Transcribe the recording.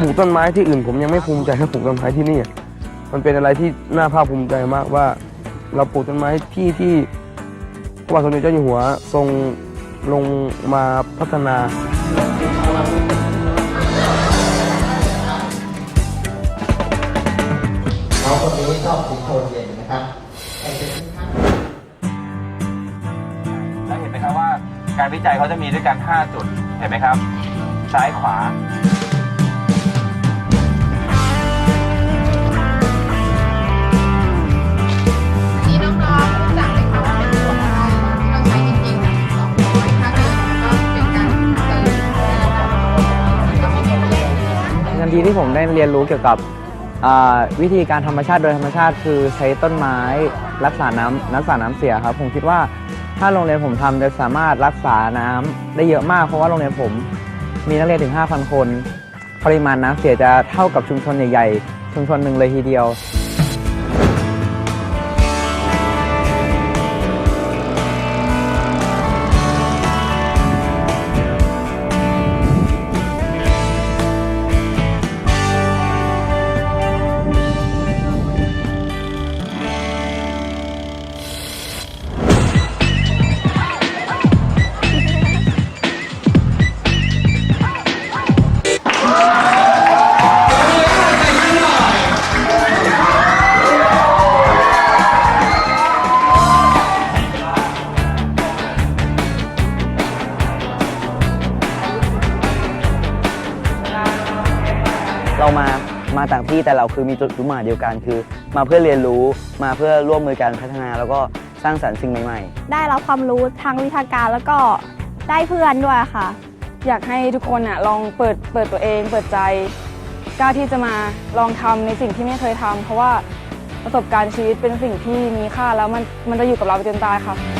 ปลูกต้นไม้ที่อื่น ผมยังไม่ภูมิใจเท่าปลูกต้นไม้ที่นี่อะมันเป็นอะไรที่น่าภาคภูมิใจมากว่า เราปลูกต้นไม้ที่ที่พระบาทสมเด็จเจ้าอยู่หัวทรงลงมาพัฒนาน้องคนนี้ชอบสีโทนเย็นนะครับแต่จะเป็นท่านแล้วเห็นไหมครับว่าการวิจัยเขาจะมีด้วยกัน 5 จุด เห็นไหมครับ ซ้ายขวาีที่ผมได้เรียนรู้เกี่ยวกับวิธีการธรรมชาติโดยธรรมชาติ คือใช้ต้นไม้รักษาน้ำรักษาน้ำเสียครับ ผมคิดว่าถ้าโรงเรียนผมทำจะสามารถรักษาน้ำได้เยอะมาก เพราะว่าโรงเรียนผมมีนักเรียนถึง 5,000 คน ปริมาณน้ำเสียจะเท่ากับชุมชนใหญ่ ๆ ชุมชนหนึ่งเลยทีเดียว เรามามาต่างที่แต่เราคือมีจุดมุ่งหมายเดียวกันคือ มาเพื่อเรียนรู้มาเพื่อร่วมมือกันพัฒนา แล้วก็สร้างสรรค์สิ่งใหม่ ๆ ได้รับความรู้ทางวิชาการแล้วก็ได้เพื่อนด้วยค่ะ อยากให้ทุกคนอะลองเปิดเปิดตัวเอง เปิดใจกล้าที่จะมาลองทำในสิ่งที่ไม่เคยทำเพราะว่าประสบการณ์ชีวิตเป็นสิ่งที่มีค่าแล้วมันมันจะอยู่กับเราไปจนตายค่ะ